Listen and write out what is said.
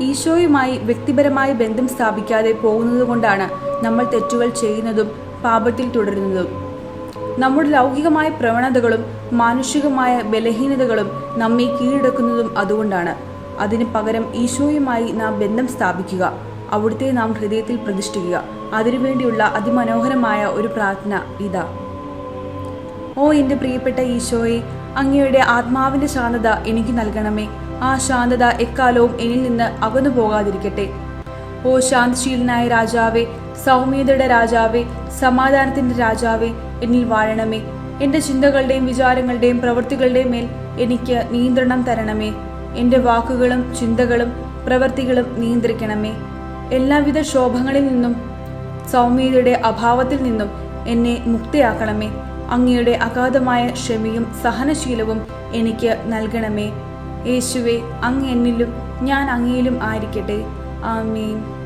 ഈശോയുമായി വ്യക്തിപരമായ ബന്ധം സ്ഥാപിക്കാതെ പോകുന്നതുകൊണ്ടാണ് നമ്മൾ തെറ്റുകൾ ചെയ്യുന്നതും പാപത്തിൽ തുടരുന്നതും. നമ്മുടെ ലൗകികമായ പ്രവണതകളും മാനുഷികമായ ബലഹീനതകളും നമ്മെ കീഴടക്കുന്നതും അതുകൊണ്ടാണ്. അതിന് പകരം ഈശോയുമായി നാം ബന്ധം സ്ഥാപിക്കുക. അവിടുത്തെ നാം ഹൃദയത്തിൽ പ്രതിഷ്ഠിക്കുക. അതിനുവേണ്ടിയുള്ള അതിമനോഹരമായ ഒരു പ്രാർത്ഥന ഇതാ. ഓ എന്റെ പ്രിയപ്പെട്ട ഈശോയെ അങ്ങയുടെ ആത്മാവിന്റെ ശാന്തത എനിക്ക് നൽകണമേ. ആ ശാന്തത എക്കാലവും എന്നിൽ നിന്ന് അകന്നു പോകാതിരിക്കട്ടെ. ഓ ശാന്തശീലനായ രാജാവേ സൗമ്യതയുടെ രാജാവേ സമാധാനത്തിന്റെ രാജാവേ എന്നിൽ വാഴണമേ. എന്റെ ചിന്തകളുടെയും വിചാരങ്ങളുടെയും പ്രവൃത്തികളുടെയും മേൽ എനിക്ക് നിയന്ത്രണം തരണമേ. എന്റെ വാക്കുകളും ചിന്തകളും പ്രവൃത്തികളും നിയന്ത്രിക്കണമേ. എല്ലാവിധ ശോഭങ്ങളിൽ നിന്നും സൗമ്യതയുടെ അഭാവത്തിൽ നിന്നും എന്നെ മുക്തയാക്കണമേ. അങ്ങയുടെ അഗാധമായ ക്ഷമയും സഹനശീലവും എനിക്ക് നൽകണമേ. യേശുവെ അങ്ങ് എന്നിലും ഞാൻ അങ്ങയിലും ആയിരിക്കട്ടെ. ആമീൻ.